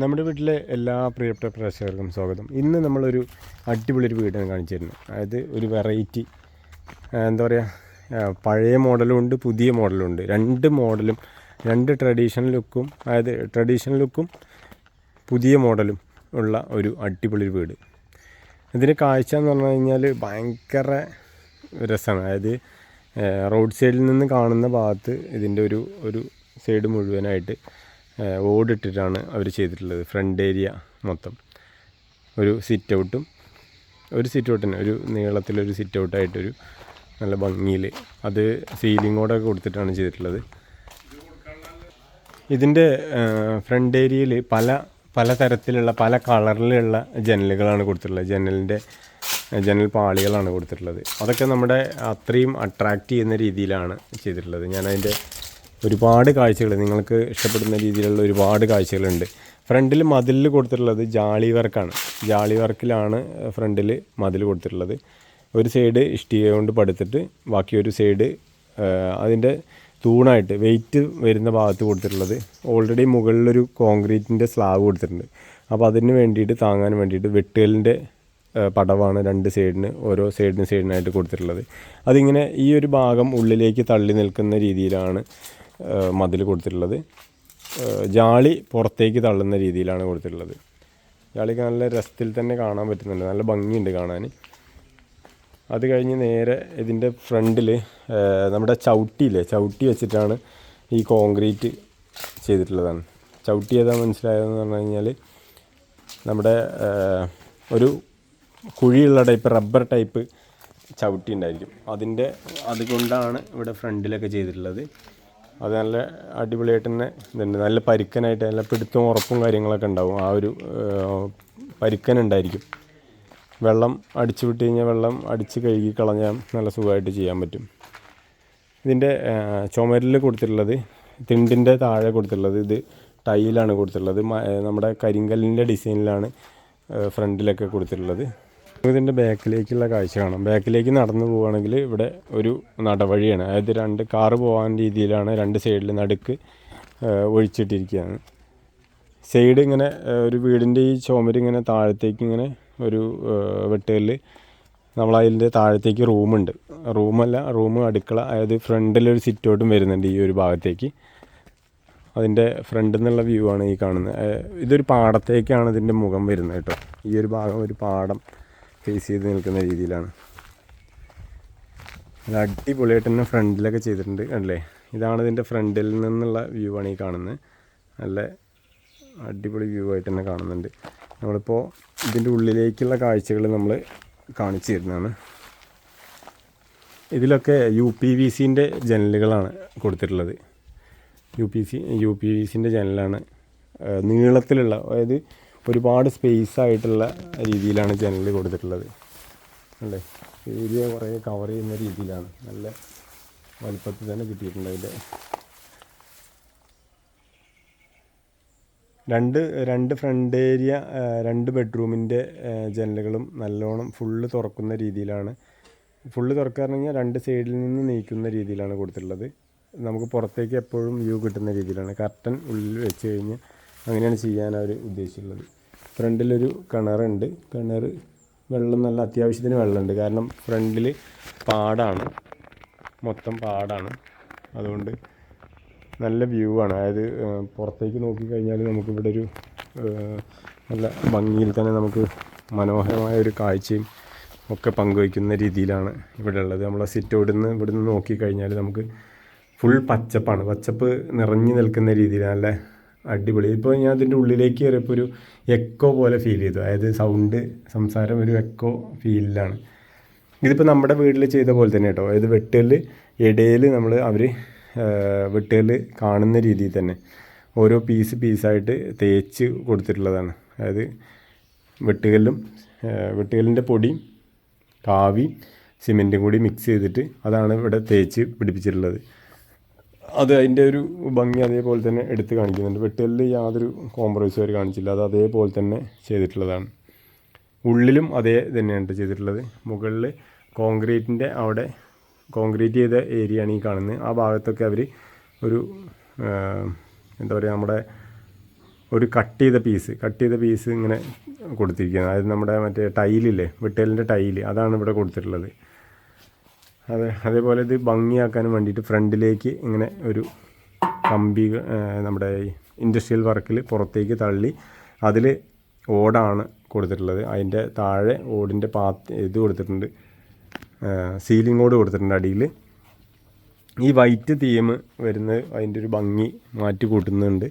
നമ്മുടെ വീട്ടിലെ എല്ലാ പ്രിയപ്പെട്ട പ്രേക്ഷകർക്കും സ്വാഗതം. ഇന്ന് നമ്മളൊരു അടിപൊളി ഒരു വീടാണ് കാണിച്ചു തരുന്നത് അതായത് ഒരു വെറൈറ്റി എന്താ പറയുക പഴയ മോഡലും ഉണ്ട് പുതിയ മോഡലും ഉണ്ട്. രണ്ട് മോഡലും രണ്ട് ട്രഡീഷണൽ ലുക്കും അതായത് ട്രഡീഷണൽ ലുക്കും പുതിയ മോഡലും ഉള്ള ഒരു അടിപൊളി വീട്. ഇതിന് കാഴ്ച എന്ന് പറഞ്ഞു കഴിഞ്ഞാൽ ഭയങ്കര രസമാണ്. അതായത് റോഡ് സൈഡിൽ നിന്ന് കാണുന്ന ഭാഗത്ത് ഇതിന്റെ ഒരു ഒരു സൈഡ് മുഴുവനായിട്ട് ഓടിട്ടിട്ടാണ് അവർ ചെയ്തിട്ടുള്ളത്. ഫ്രണ്ട് ഏരിയ മൊത്തം. ഒരു സിറ്റ് ഔട്ടും ഒരു സിറ്റ് ഔട്ട് തന്നെ. ഒരു നീളത്തിലൊരു സിറ്റ് ഔട്ടായിട്ടൊരു നല്ല ഭംഗിയിൽ അത് സീലിങ്ങോടൊക്കെ കൊടുത്തിട്ടാണ് ചെയ്തിട്ടുള്ളത്. ഇതിന്റെ ഫ്രണ്ട് ഏരിയയിൽ പല പല തരത്തിലുള്ള പല കളറിലുള്ള ജനലുകളാണ് കൊടുത്തിട്ടുള്ളത്. ജനലിന്റെ ജനൽ പാളികളാണ് കൊടുത്തിട്ടുള്ളത്. അതൊക്കെ നമ്മുടെ അത്രയും അട്രാക്റ്റ് ചെയ്യുന്ന രീതിയിലാണ് ചെയ്തിട്ടുള്ളത്. ഞാനതിന്റെ ഒരുപാട് കാഴ്ചകൾ നിങ്ങൾക്ക് ഇഷ്ടപ്പെടുന്ന രീതിയിലുള്ള ഒരുപാട് കാഴ്ചകളുണ്ട്. ഫ്രണ്ടിൽ മതിലിൽ കൊടുത്തിട്ടുള്ളത് ജാളി വർക്കാണ്. ജാളി വർക്കിലാണ് ഫ്രണ്ടിൽ മതിൽ കൊടുത്തിട്ടുള്ളത്. ഒരു സൈഡ് ഇഷ്ടിക കൊണ്ട് പടുത്തിട്ട് ബാക്കി ഒരു സൈഡ് അതിന്റെ തൂണായിട്ട് വെയിറ്റ് വരുന്ന ഭാഗത്ത് കൊടുത്തിട്ടുള്ളത്. ഓൾറെഡി മുകളിലൊരു കോൺക്രീറ്റിന്റെ സ്ലാബ് കൊടുത്തിട്ടുണ്ട്. അപ്പോൾ അതിന് വേണ്ടിയിട്ട് താങ്ങാൻ വേണ്ടിയിട്ട് വെട്ടുകലിന്റെ പടവാണ് രണ്ട് സൈഡിന് ഓരോ സൈഡിന് സൈഡിനായിട്ട് കൊടുത്തിട്ടുള്ളത്. അതിങ്ങനെ ഈ ഒരു ഭാഗം ഉള്ളിലേക്ക് തള്ളി നിൽക്കുന്ന രീതിയിലാണ് മതിൽ കൊടുത്തിട്ടുള്ളത്. ജാളി പുറത്തേക്ക് തള്ളുന്ന രീതിയിലാണ് കൊടുത്തിട്ടുള്ളത്. ജാളിക്ക് നല്ല രസത്തിൽ തന്നെ കാണാൻ പറ്റുന്നുണ്ട്. നല്ല ഭംഗിയുണ്ട് കാണാൻ. അത് കഴിഞ്ഞ് നേരെ ഇതിന്റെ ഫ്രണ്ടിൽ നമ്മുടെ ചവിട്ടിയില്ലേ? ചവിട്ടി വെച്ചിട്ടാണ് ഈ കോൺക്രീറ്റ് ചെയ്തിട്ടുള്ളതാണ്. ചവിട്ടി ഏതാ മനസ്സിലായതെന്ന് പറഞ്ഞു കഴിഞ്ഞാൽ നമ്മുടെ ഒരു കുഴിയുള്ള ടൈപ്പ് റബ്ബർ ടൈപ്പ് ചവിട്ടി ഉണ്ടായിരിക്കും. അതിന്റെ അതുകൊണ്ടാണ് ഇവിടെ ഫ്രണ്ടിലൊക്കെ ചെയ്തിട്ടുള്ളത്. അത് നല്ല അടിപൊളിയായിട്ട് തന്നെ ഇതുണ്ട്. നല്ല പരുക്കനായിട്ട് നല്ല പിടുത്തവും ഉറപ്പും കാര്യങ്ങളൊക്കെ ഉണ്ടാവും. ആ ഒരു പരുക്കനുണ്ടായിരിക്കും. വെള്ളം അടിച്ചു വിട്ട് കഴിഞ്ഞാൽ വെള്ളം അടിച്ച് കഴുകി കളഞ്ഞാൽ നല്ല സുഖമായിട്ട് ചെയ്യാൻ പറ്റും. ഇതിന്റെ ചുമരിൽ കൊടുത്തിട്ടുള്ളത് തിണ്ടിന്റെ താഴെ കൊടുത്തിട്ടുള്ളത് ഇത് ടൈലാണ് കൊടുത്തിട്ടുള്ളത്. നമ്മുടെ കരിങ്കല്ലിന്റെ ഡിസൈനിലാണ് ഫ്രണ്ടിലൊക്കെ കൊടുത്തിട്ടുള്ളത്. ഇതിന്റെ ബാക്കിലേക്കുള്ള കാഴ്ച കാണാം. ബാക്കിലേക്ക് നടന്നു പോവുകയാണെങ്കിൽ ഇവിടെ ഒരു നടവഴിയാണ്. അതായത് രണ്ട് കാറ് പോകാൻ രീതിയിലാണ് രണ്ട് സൈഡിൽ നടുക്ക് ഒഴിച്ചിട്ടിരിക്കുകയാണ്. സൈഡ് ഇങ്ങനെ ഒരു വീടിന്റെ ഈ ചുമര് ഇങ്ങനെ താഴത്തേക്ക് ഇങ്ങനെ ഒരു വെട്ടുകല്ല് നമ്മളതിന്റെ താഴത്തേക്ക് റൂമുണ്ട്. റൂമല്ല റൂം അടുക്കള അതായത് ഫ്രണ്ടിലൊരു സിറ്റൗട്ടും വരുന്നുണ്ട് ഈ ഒരു ഭാഗത്തേക്ക്. അതിന്റെ ഫ്രണ്ടിൽ നിന്നുള്ള വ്യൂ ആണ് ഈ കാണുന്നത്. ഇതൊരു പാടത്തേക്കാണ് ഇതിന്റെ മുഖം വരുന്നത് കേട്ടോ. ഈ ഒരു ഭാഗം ഒരു പാടം. ഫേസ് ചെയ്ത് നിൽക്കുന്ന രീതിയിലാണ്. നല്ല അടിപൊളിയായിട്ട് തന്നെ ഫ്രണ്ടിലൊക്കെ ചെയ്തിട്ടുണ്ട് അല്ലേ ഇതാണ് ഇതിന്റെ ഫ്രണ്ടിൽ നിന്നുള്ള വ്യൂ ആണ് ഈ കാണുന്നത് നല്ല അടിപൊളി വ്യൂ ആയിട്ട് തന്നെ കാണുന്നുണ്ട്. നമ്മളിപ്പോൾ ഇതിന്റെ ഉള്ളിലേക്കുള്ള കാഴ്ചകൾ നമ്മൾ കാണിച്ചു തരുന്നതാണ്. ഇതിലൊക്കെ യു പി വി സിന്റെ ജനലുകളാണ് കൊടുത്തിട്ടുള്ളത്. U P C U P V സിന്റെ ജനലാണ് നീളത്തിലുള്ള അതായത് ഒരുപാട് സ്പേസ് ആയിട്ടുള്ള രീതിയിലാണ് ജനൽ കൊടുത്തിട്ടുള്ളത്. അല്ലേ? ഏരിയ കുറേ കവർ ചെയ്യുന്ന രീതിയിലാണ്. നല്ല വലുപ്പത്തിൽ തന്നെ കിട്ടിയിട്ടുണ്ട് അതിന്റെ. രണ്ട് രണ്ട് ഫ്രണ്ട് ഏരിയ രണ്ട് ബെഡ്റൂമിന്റെ ജനലുകളും നല്ലോണം ഫുള്ള് തുറക്കുന്ന രീതിയിലാണ്. ഫുള്ള് തുറക്കാറുണ്ടെങ്കിൽ രണ്ട് സൈഡിൽ നിന്ന് നീക്കുന്ന രീതിയിലാണ് കൊടുത്തിട്ടുള്ളത്. നമുക്ക് പുറത്തേക്ക് എപ്പോഴും വ്യൂ കിട്ടുന്ന രീതിയിലാണ്. കർട്ടൻ ഉള്ളിൽ വെച്ച് കഴിഞ്ഞ് അങ്ങനെയാണ് ചെയ്യാൻ അവർ ഉദ്ദേശിച്ചിട്ടുള്ളത്. ഫ്രണ്ടിലൊരു കിണറുണ്ട്. കിണർ വെള്ളം നല്ല അത്യാവശ്യത്തിന് വെള്ളമുണ്ട്. കാരണം ഫ്രണ്ടിൽ പാടാണ്. മൊത്തം പാടാണ്. അതുകൊണ്ട് നല്ല വ്യൂ ആണ് അതായത് പുറത്തേക്ക് നോക്കിക്കഴിഞ്ഞാൽ നമുക്കിവിടെ ഒരു നല്ല ഭംഗിയിൽ തന്നെ നമുക്ക് മനോഹരമായ ഒരു കാഴ്ചയും ഒക്കെ പങ്കുവയ്ക്കുന്ന രീതിയിലാണ് ഇവിടെ ഉള്ളത് നമ്മളെ സിറ്റ് ഇവിടുന്ന് ഇവിടുന്ന് നോക്കിക്കഴിഞ്ഞാൽ നമുക്ക് ഫുൾ പച്ചപ്പാണ്. പച്ചപ്പ് നിറഞ്ഞു നിൽക്കുന്ന രീതിയിലാണ് നല്ല അടിപൊളി. ഇപ്പോൾ ഞാൻ അതിന്റെ ഉള്ളിലേക്ക് കയറിയപ്പോൾ ഒരു എക്കോ പോലെ ഫീൽ ചെയ്തു. അതായത് സൗണ്ട് സംസാരം ഒരു എക്കോ ഫീലിലാണ് ഇതിപ്പോൾ നമ്മുടെ വീട്ടിൽ ചെയ്ത പോലെ തന്നെ കേട്ടോ. അതായത് വെട്ടുകല്ല് ഇടയിൽ നമ്മൾ അവർ വെട്ടുകല്ല് കാണുന്ന രീതിയിൽ തന്നെ ഓരോ പീസ് പീസായിട്ട് തേച്ച് കൊടുത്തിട്ടുള്ളതാണ്. അതായത് വെട്ടുകല്ലും വെട്ടുകല്ലിന്റെ പൊടിയും കാവി സിമെന്റും കൂടി മിക്സ് ചെയ്തിട്ട് അതാണ് ഇവിടെ തേച്ച് പിടിപ്പിച്ചിട്ടുള്ളത്. അത് അതിന്റെ ഒരു ഭംഗി അതേപോലെ തന്നെ എടുത്ത് കാണിക്കുന്നുണ്ട്. വെട്ടുകല്ലിൽ യാതൊരു കോംപ്രമൈസും അവർ കാണിച്ചില്ല. അത് അതേപോലെ തന്നെ ചെയ്തിട്ടുള്ളതാണ്. ഉള്ളിലും അതേ തന്നെയാണ് ചെയ്തിട്ടുള്ളത്. മുകളിൽ കോൺക്രീറ്റിന്റെ അവിടെ കോൺക്രീറ്റ് ചെയ്ത ഏരിയ ആണ് ഈ കാണുന്നത്. ആ ഭാഗത്തൊക്കെ അവർ ഒരു എന്താ പറയുക നമ്മുടെ ഒരു കട്ട് ചെയ്ത പീസ് കട്ട് ചെയ്ത പീസ് ഇങ്ങനെ കൊടുത്തിരിക്കുന്നത് അതായത് നമ്മുടെ മറ്റേ ടൈലില്ലേ വെട്ടേലിന്റെ ടൈൽ അതാണ് ഇവിടെ കൊടുത്തിട്ടുള്ളത്. അതെ അതേപോലെ ഇത് ഭംഗിയാക്കാനും വേണ്ടിയിട്ട് ഫ്രണ്ടിലേക്ക് ഇങ്ങനെ ഒരു കമ്പി നമ്മുടെ ഇൻഡസ്ട്രിയൽ വർക്കിൽ പുറത്തേക്ക് തള്ളി അതിൽ ഓടാണ് കൊടുത്തിട്ടുള്ളത്. അതിന്റെ താഴെ ഓടിന്റെ പാത്ത് ഇത് കൊടുത്തിട്ടുണ്ട്. സീലിംഗ് ഓട് കൊടുത്തിട്ടുണ്ട് അടിയിൽ ഈ വൈറ്റ് തീം വരുന്നത് അതിന്റെ ഒരു ഭംഗി മാറ്റി കൂട്ടുന്നുണ്ട്.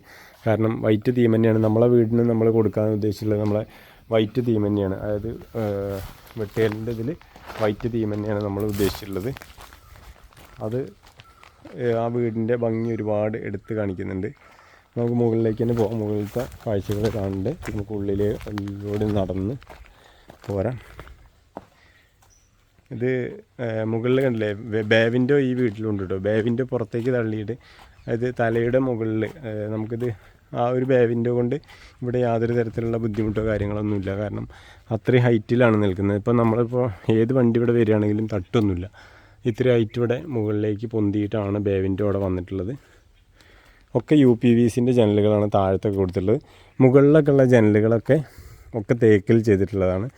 കാരണം വൈറ്റ് തീം തന്നെയാണ്. നമ്മളെ വീടിന് നമ്മൾ കൊടുക്കാൻ ഉദ്ദേശിച്ചുള്ളത് നമ്മളെ വൈറ്റ് തീം തന്നെയാണ്. അതായത് വെട്ടേലിന്റെ ഇതിൽ വൈറ്റ് തീം തന്നെയാണ് നമ്മൾ ഉദ്ദേശിച്ചിട്ടുള്ളത്. അത് ആ വീടിന്റെ ഭംഗി ഒരുപാട് എടുത്ത് കാണിക്കുന്നുണ്ട്. നമുക്ക് മുകളിലേക്ക് തന്നെ പോകാം മുകളിലത്തെ കാഴ്ചകൾ കാണുന്നുണ്ട്. നമുക്ക് ഉള്ളിൽ ഉള്ളിലൂടെ നടന്ന് പോരാം. ഇത് മുകളിൽ കണ്ടില്ലേ? ബേ വിൻഡോ ഈ വീട്ടിലുണ്ട് കേട്ടോ. ബേവിന്റെ പുറത്തേക്ക് തള്ളിയിട്ട് അത് തലയുടെ മുകളിൽ നമുക്കിത് ആ ഒരു ബേ വിൻഡോ കൊണ്ട് ഇവിടെ യാതൊരു തരത്തിലുള്ള ബുദ്ധിമുട്ടോ കാര്യങ്ങളൊന്നുമില്ല കാരണം അത്രയും ഹൈറ്റിലാണ് നിൽക്കുന്നത്. ഇപ്പോൾ നമ്മളിപ്പോൾ ഏത് വണ്ടി ഇവിടെ വരികയാണെങ്കിലും തട്ടൊന്നുമില്ല. ഇത്ര ഹൈറ്റ് ഇവിടെ മുകളിലേക്ക് പൊന്തിയിട്ടാണ് ബേ വിൻഡോ അവിടെ വന്നിട്ടുള്ളത്. ഒക്കെ യു പി വി സിന്റെ ജനലുകളാണ് താഴത്തൊക്കെ കൊടുത്തിട്ടുള്ളത്. മുകളിലൊക്കെ ഉള്ള ജനലുകളൊക്കെ ഒക്കെ തേക്കിൽ ചെയ്തിട്ടുള്ളതാണ്.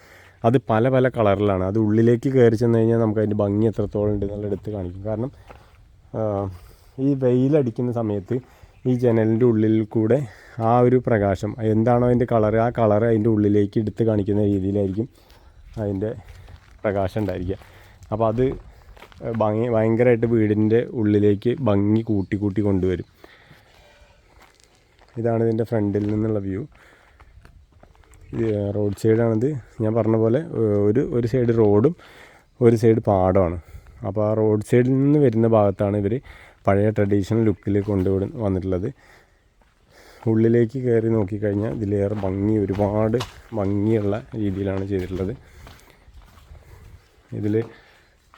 അത് പല പല കളറിലാണ്. അത് ഉള്ളിലേക്ക് കയറി ചെന്ന് കഴിഞ്ഞാൽ നമുക്ക് അതിന്റെ ഭംഗി എത്രത്തോളം ഉണ്ട് എന്നുള്ള എടുത്ത് കാണിക്കും. കാരണം ഈ വെയിലടിക്കുന്ന സമയത്ത് ഈ ജനലിന്റെ ഉള്ളിൽ കൂടെ ആ ഒരു പ്രകാശം എന്താണോ അതിന്റെ കളർ ആ കളർ അതിന്റെ ഉള്ളിലേക്ക് എടുത്ത് കാണിക്കുന്ന രീതിയിലായിരിക്കും അതിന്റെ പ്രകാശം ഉണ്ടായിരിക്കുക. അപ്പോൾ അത് ഭംഗി ഭയങ്കരമായിട്ട് വീടിന്റെ ഉള്ളിലേക്ക് ഭംഗി കൂട്ടി കൂട്ടി കൊണ്ടുവരും. ഇതാണ് ഇതിന്റെ ഫ്രണ്ടിൽ നിന്നുള്ള വ്യൂ. റോഡ് സൈഡാണിത്. ഞാൻ പറഞ്ഞ പോലെ ഒരു ഒരു സൈഡ് റോഡും ഒരു സൈഡ് പാടമാണ്. അപ്പോൾ ആ റോഡ് സൈഡിൽ നിന്ന് വരുന്ന ഭാഗത്താണ് ഇവർ പഴയ ട്രഡീഷണൽ ലുക്കിൽ കൊണ്ടുവിട വന്നിട്ടുള്ളത്. ഉള്ളിലേക്ക് കയറി നോക്കിക്കഴിഞ്ഞാൽ ഇതിലേറെ ഭംഗി ഒരുപാട് ഭംഗിയുള്ള രീതിയിലാണ് ചെയ്തിട്ടുള്ളത്. ഇതിൽ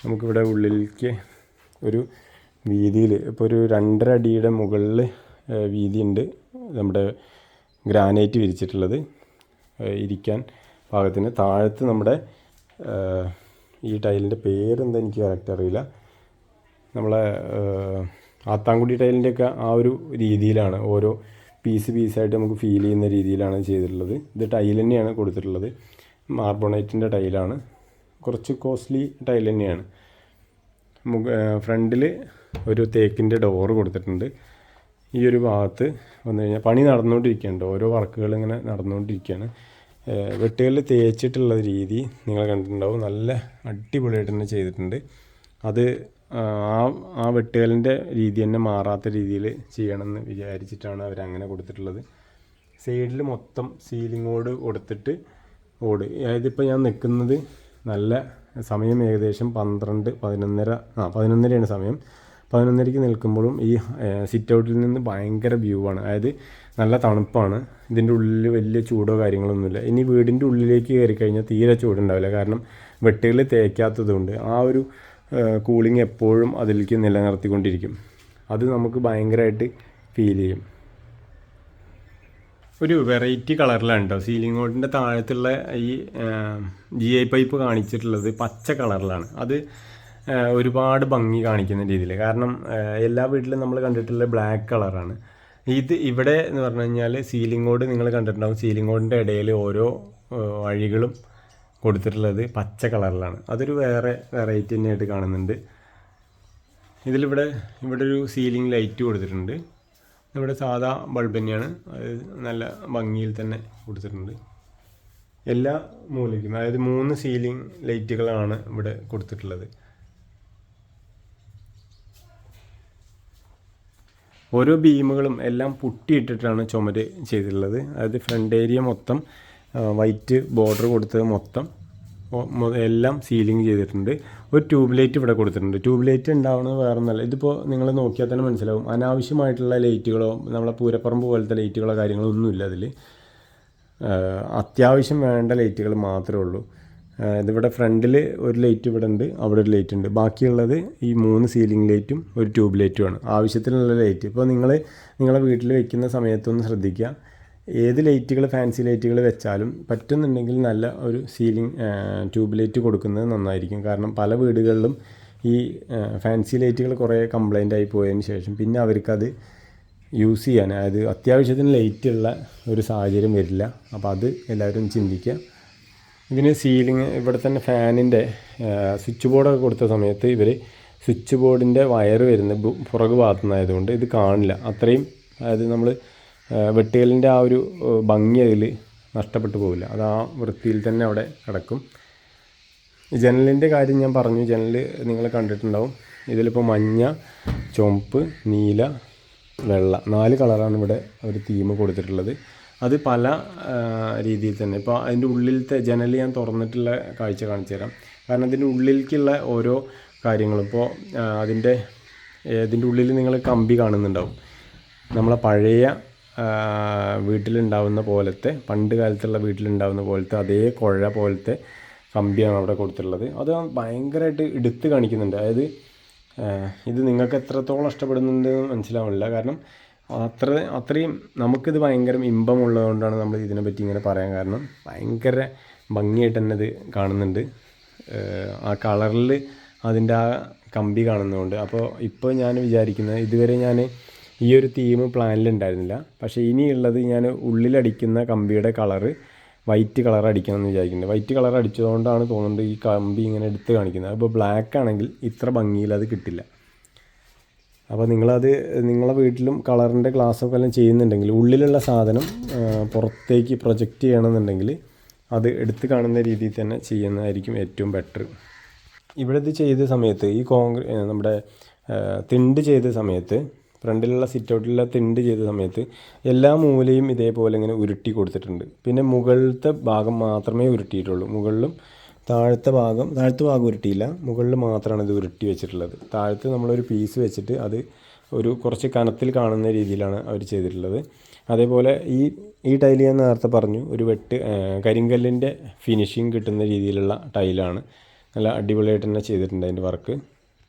നമുക്കിവിടെ ഉള്ളിലേക്ക് ഒരു വീതിയിൽ ഇപ്പോൾ ഒരു രണ്ടര അടിയുടെ മുകളിൽ വീതിയുണ്ട് നമ്മുടെ ഗ്രാനൈറ്റ് വിരിച്ചിട്ടുള്ളത്. ഇരിക്കാൻ പാകത്തിന് താഴത്ത് നമ്മുടെ ഈ ടൈലിന്റെ പേരെന്താ എനിക്ക് കറക്റ്റ് അറിയില്ല. നമ്മളെ ആത്താങ്കുടി ടൈലിന്റെയൊക്കെ ആ ഒരു രീതിയിലാണ് ഓരോ പീസ് പീസായിട്ട് നമുക്ക് ഫീൽ ചെയ്യുന്ന രീതിയിലാണ് ചെയ്തിട്ടുള്ളത്. ഇത് ടൈൽ തന്നെയാണ് കൊടുത്തിട്ടുള്ളത്. മാർബോണൈറ്റിന്റെ ടൈലാണ്. കുറച്ച് കോസ്റ്റ്ലി ടൈൽ തന്നെയാണ്. ഫ്രണ്ടിൽ ഒരു തേക്കിന്റെ ഡോറ് കൊടുത്തിട്ടുണ്ട്. ഈ ഒരു ഭാഗത്ത് വന്നു കഴിഞ്ഞാൽ പണി നടന്നുകൊണ്ടിരിക്കുകയുണ്ട് ഓരോ വർക്കുകൾ ഇങ്ങനെ നടന്നുകൊണ്ടിരിക്കുകയാണ്. വെട്ടുകളിൽ തേച്ചിട്ടുള്ള രീതി നിങ്ങൾ കണ്ടിട്ടുണ്ടാവും. നല്ല അടിപൊളിയായിട്ട് തന്നെ ചെയ്തിട്ടുണ്ട്. അത് ആ ആ വെട്ടുകലിന്റെ രീതി തന്നെ മാറാത്ത രീതിയിൽ ചെയ്യണമെന്ന് വിചാരിച്ചിട്ടാണ് അവരങ്ങനെ കൊടുത്തിട്ടുള്ളത്. സൈഡിൽ മൊത്തം സീലിംഗ് ഓട് കൊടുത്തിട്ട് ഓട്. അതായത് ഇപ്പോൾ ഞാൻ നിൽക്കുന്നത് നല്ല സമയം ഏകദേശം പന്ത്രണ്ട് പതിനൊന്നര ആ പതിനൊന്നരയാണ് സമയം. പതിനൊന്നരയ്ക്ക് നിൽക്കുമ്പോഴും ഈ സിറ്റ് ഔട്ടിൽ നിന്ന് ഭയങ്കര വ്യൂ ആണ്. അതായത് നല്ല തണുപ്പാണ്. ഇതിന്റെ ഉള്ളിൽ വലിയ ചൂടോ കാര്യങ്ങളൊന്നുമില്ല. ഇനി വീടിന്റെ ഉള്ളിലേക്ക് കയറി കഴിഞ്ഞാൽ തീരെ ചൂടുണ്ടാവില്ല. കാരണം വെട്ടുകൾ തേക്കാത്തതുകൊണ്ട് ആ ഒരു കൂളിംഗ് എപ്പോഴും അതിലേക്ക് നിലനിർത്തിക്കൊണ്ടിരിക്കും. അത് നമുക്ക് ഭയങ്കരമായിട്ട് ഫീൽ ചെയ്യും. ഒരു വെറൈറ്റി കളറിലാണ് കേട്ടോ സീലിംഗ് ബോർഡിന്റെ താഴത്തുള്ള ഈ ജി ഐ പൈപ്പ് കാണിച്ചിട്ടുള്ളത് പച്ച കളറിലാണ് അത് ഒരുപാട് ഭംഗി കാണിക്കുന്ന രീതിയിൽ. കാരണം എല്ലാ വീട്ടിലും നമ്മൾ കണ്ടിട്ടുള്ള ബ്ലാക്ക് കളറാണ് ഇത് ഇവിടെ എന്ന് പറഞ്ഞു കഴിഞ്ഞാൽ സീലിംഗ് ബോർഡ് നിങ്ങൾ കണ്ടിട്ടുണ്ടാവും. സീലിംഗ് ബോർഡിന്റെ ഇടയിൽ ഓരോ വഴികളും കൊടുത്തിട്ടുള്ളത് പച്ച കളറിലാണ്. അതൊരു വേറെ വെറൈറ്റി തന്നെയായിട്ട് കാണുന്നുണ്ട്. ഇതിലിവിടെ ഇവിടെ ഒരു സീലിംഗ് ലൈറ്റ് കൊടുത്തിട്ടുണ്ട്. ഇവിടെ സാധാ ബൾബ് തന്നെയാണ്. അത് നല്ല ഭംഗിയിൽ തന്നെ കൊടുത്തിട്ടുണ്ട്. എല്ലാ മൂലയ്ക്കും അതായത് മൂന്ന് സീലിംഗ് ലൈറ്റുകളാണ് ഇവിടെ കൊടുത്തിട്ടുള്ളത്. ഓരോ ബീമുകളും എല്ലാം പുട്ടിയിട്ടിട്ടാണ് ചുമര് ചെയ്തിട്ടുള്ളത്. അതായത് ഫ്രണ്ട് ഏരിയ മൊത്തം വൈറ്റ് ബോർഡർ കൊടുത്തത് മൊത്തം. എല്ലാം സീലിംഗ് ചെയ്തിട്ടുണ്ട്. ഒരു ട്യൂബ് ലൈറ്റ് ഇവിടെ കൊടുത്തിട്ടുണ്ട്. ട്യൂബ് ലൈറ്റ് ഉണ്ടാവുന്നത് വേറെ ഒന്നല്ല ഇതിപ്പോൾ നിങ്ങൾ നോക്കിയാൽ തന്നെ മനസ്സിലാവും. അനാവശ്യമായിട്ടുള്ള ലൈറ്റുകളോ നമ്മളെ പൂരപ്പറമ്പ് പോലത്തെ ലൈറ്റുകളോ കാര്യങ്ങളോ ഒന്നുമില്ല അതിൽ അത്യാവശ്യം വേണ്ട ലൈറ്റുകൾ മാത്രമേ ഉള്ളൂ. ഇതിവിടെ ഫ്രണ്ടിൽ ഒരു ലൈറ്റ് ഇവിടെ ഉണ്ട് അവിടെ ഒരു ലൈറ്റ് ഉണ്ട്. ബാക്കിയുള്ളത് ഈ മൂന്ന് സീലിംഗ് ലൈറ്റും ഒരു ട്യൂബ് ലൈറ്റുമാണ് ആവശ്യത്തിനുള്ള ലൈറ്റ്. ഇപ്പോൾ നിങ്ങൾ നിങ്ങളെ വീട്ടിൽ വെക്കുന്ന സമയത്തൊന്ന് ശ്രദ്ധിക്കുക. ഏത് ലൈറ്റുകൾ ഫാൻസി ലൈറ്റുകൾ വെച്ചാലും പറ്റുന്നുണ്ടെങ്കിൽ നല്ല ഒരു സീലിംഗ് ട്യൂബ് ലൈറ്റ് കൊടുക്കുന്നത് നന്നായിരിക്കും. കാരണം പല വീടുകളിലും ഈ ഫാൻസി ലൈറ്റുകൾ കുറേ കംപ്ലൈന്റ് ആയി പോയതിന് ശേഷം പിന്നെ അവർക്കത് യൂസ് ചെയ്യാൻ അതായത് അത്യാവശ്യത്തിന് ലൈറ്റ് ഉള്ള ഒരു സാഹചര്യം വരില്ല. അപ്പോൾ അത് എല്ലാവരും ചിന്തിക്കുക. ഇതിന് സീലിംഗ് ഇവിടെ തന്നെ ഫാനിന്റെ സ്വിച്ച് ബോർഡൊക്കെ കൊടുത്ത സമയത്ത് ഇവർ സ്വിച്ച് ബോർഡിന്റെ വയർ വരുന്ന പുറകു ഭാഗത്തുനിന്നായതുകൊണ്ട് ഇത് കാണില്ല. അത്രയും അതായത് നമ്മൾ വെട്ടുകലിന്റെ ആ ഒരു ഭംഗി അതിൽ നഷ്ടപ്പെട്ടു പോവില്ല. അത് ആ വൃത്തിയിൽ തന്നെ അവിടെ കിടക്കും. ജനലിന്റെ കാര്യം ഞാൻ പറഞ്ഞു. ജനൽ നിങ്ങൾ കണ്ടിട്ടുണ്ടാവും. ഇതിലിപ്പോൾ മഞ്ഞ ചുവപ്പ് നീല വെള്ള നാല് കളറാണ് ഇവിടെ ഒരു തീം കൊടുത്തിട്ടുള്ളത്. അത് പല രീതിയിൽ തന്നെ. ഇപ്പോൾ അതിന്റെ ഉള്ളിലത്തെ ജനൽ ഞാൻ തുറന്നിട്ടുള്ള കാഴ്ച കാണിച്ചു തരാം കാരണം അതിന്റെ ഉള്ളിലേക്കുള്ള ഓരോ കാര്യങ്ങളും. ഇപ്പോൾ അതിന്റെ ഇതിന്റെ ഉള്ളിൽ നിങ്ങൾ കമ്പി കാണുന്നുണ്ടാവും. നമ്മളെ പഴയ വീട്ടിലുണ്ടാവുന്ന പോലത്തെ പണ്ട് കാലത്തുള്ള വീട്ടിലുണ്ടാവുന്ന പോലത്തെ അതേ കുഴ പോലത്തെ കമ്പിയാണ് അവിടെ കൊടുത്തിട്ടുള്ളത്. അത് ഭയങ്കരമായിട്ട് എടുത്ത് കാണിക്കുന്നുണ്ട്. അതായത് ഇത് നിങ്ങൾക്ക് എത്രത്തോളം ഇഷ്ടപ്പെടുന്നുണ്ട് എന്ന് മനസ്സിലാവില്ല കാരണം അത്ര അത്രയും നമുക്കിത് ഭയങ്കര ഇമ്പമുള്ളതുകൊണ്ടാണ് നമ്മൾ ഇതിനെപ്പറ്റി ഇങ്ങനെ പറയാൻ കാരണം ഭയങ്കര ഭംഗിയായിട്ട് തന്നെ ഇത് കാണുന്നുണ്ട്. ആ കളറിൽ അതിന്റെ ആ കമ്പി കാണുന്നതുകൊണ്ട്. അപ്പോൾ ഇപ്പോൾ ഞാൻ വിചാരിക്കുന്നത് ഇതുവരെ ഞാൻ ഈ ഒരു തീം പ്ലാനിലുണ്ടായിരുന്നില്ല പക്ഷേ ഇനിയുള്ളത് ഞാൻ ഉള്ളിലടിക്കുന്ന കമ്പിയുടെ കളറ് വൈറ്റ് കളർ അടിക്കണം എന്ന് വിചാരിക്കുന്നുണ്ട്. വൈറ്റ് കളർ അടിച്ചതുകൊണ്ടാണ് തോന്നുന്നത് ഈ കമ്പി ഇങ്ങനെ എടുത്ത് കാണിക്കുന്നത്. അപ്പോൾ ബ്ലാക്ക് ആണെങ്കിൽ ഇത്ര ഭംഗിയിൽ അത് കിട്ടില്ല. അപ്പോൾ നിങ്ങളത് നിങ്ങളുടെ വീട്ടിലും കളറിന്റെ ഗ്ലാസ്സൊക്കെ എല്ലാം ചെയ്യുന്നുണ്ടെങ്കിൽ ഉള്ളിലുള്ള സാധനം പുറത്തേക്ക് പ്രൊജക്റ്റ് ചെയ്യണമെന്നുണ്ടെങ്കിൽ അത് എടുത്ത് കാണുന്ന രീതിയിൽ തന്നെ ചെയ്യുന്നതായിരിക്കും ഏറ്റവും ബെറ്റർ ഇവിടെ ഇത് ചെയ്ത സമയത്ത് ഈ കോൺക്രീ നമ്മുടെ തിണ്ട് ചെയ്ത സമയത്ത് ഫ്രണ്ടിലുള്ള സിറ്റൗട്ടിലുള്ള തിണ്ട് ചെയ്ത സമയത്ത് എല്ലാ മൂലയും ഇതേപോലെ ഇങ്ങനെ ഉരുട്ടി കൊടുത്തിട്ടുണ്ട്. പിന്നെ മുകളിലത്തെ ഭാഗം മാത്രമേ ഉരുട്ടിയിട്ടുള്ളൂ. മുകളിലും താഴത്തെ ഭാഗം താഴത്തെ ഭാഗം ഉരുട്ടിയില്ല. മുകളിൽ മാത്രമാണ് ഇത് ഉരുട്ടി വെച്ചിട്ടുള്ളത്. താഴത്ത് നമ്മളൊരു പീസ് വെച്ചിട്ട് അത് ഒരു കുറച്ച് കനത്തിൽ കാണുന്ന രീതിയിലാണ് അവർ ചെയ്തിട്ടുള്ളത്. അതേപോലെ ഈ ഈ ടൈൽ ഞാൻ നേരത്തെ പറഞ്ഞു ഒരു വെട്ട് കരിങ്കല്ലിന്റെ ഫിനിഷിങ് കിട്ടുന്ന രീതിയിലുള്ള ടൈലാണ്. നല്ല അടിപൊളിയായിട്ട് തന്നെ ചെയ്തിട്ടുണ്ട് അതിന്റെ വർക്ക്.